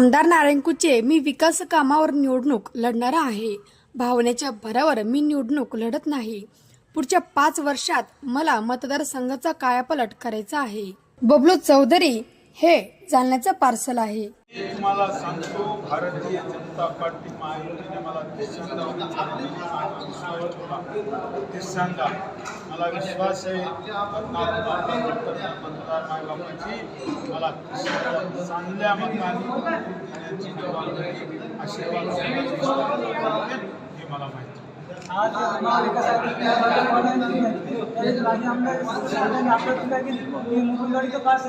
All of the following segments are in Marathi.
आमदार नारायणकुचे मी विकास कामावर निवडणूक लढणार आहे. भावनेच्या भरावर मी निवडणूक लढत नाही. पुढच्या पाच वर्षात मला मतदारसंघाचा कायापलट करायचा आहे. बबलू चौधरी हे जालन्याचं पार्सल आहे. तुम्हाला सांगतो भारतीय जनता पार्टी महायुतीने मला ते सांगा. मला विश्वास आहे मला चांगल्या मताने आशीर्वाद हे मला माहिती आज महाविकास आघाडी माझे आमदार सगळ्यांनी आपलं टीका केली की मुकुंदवाडी तर पास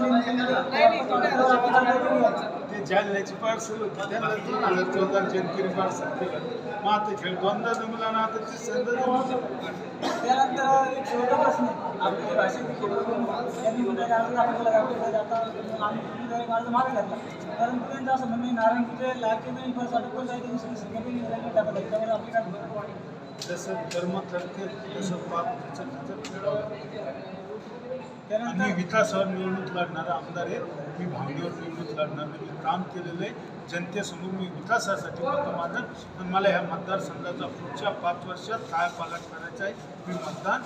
ते जालन्याची पार्सल होती त्यांना दोन हजार चौदा जनकरी पार्सल केलं मग आता खेळ दोनदा जमला ना आता तिसऱ्यांदा जमला त्यानंतर एक शेवटचा प्रश्न आहे आपली भाषा त्यांनी कुठे आपल्याला आपल्याला आता आम्ही माझं मागे घातला परंतु त्यांचं असं म्हणणं आहे, नारायण कुठे टाकलं त्यामुळे आपली काय भूमिका आहे? जसं कर्म करते तसं पाप त्यानंतर विकासावर निवडणूक लढणारा आमदार आहे मी भावनेवर निवडणूक लढणार नाही. मी काम केलेलं आहे. जनतेसमोर मी विकासासाठी मतं माझं. आणि मला ह्या मतदारसंघाचा पुढच्या पाच वर्षात काय पालट करायचा आहे मी मतदान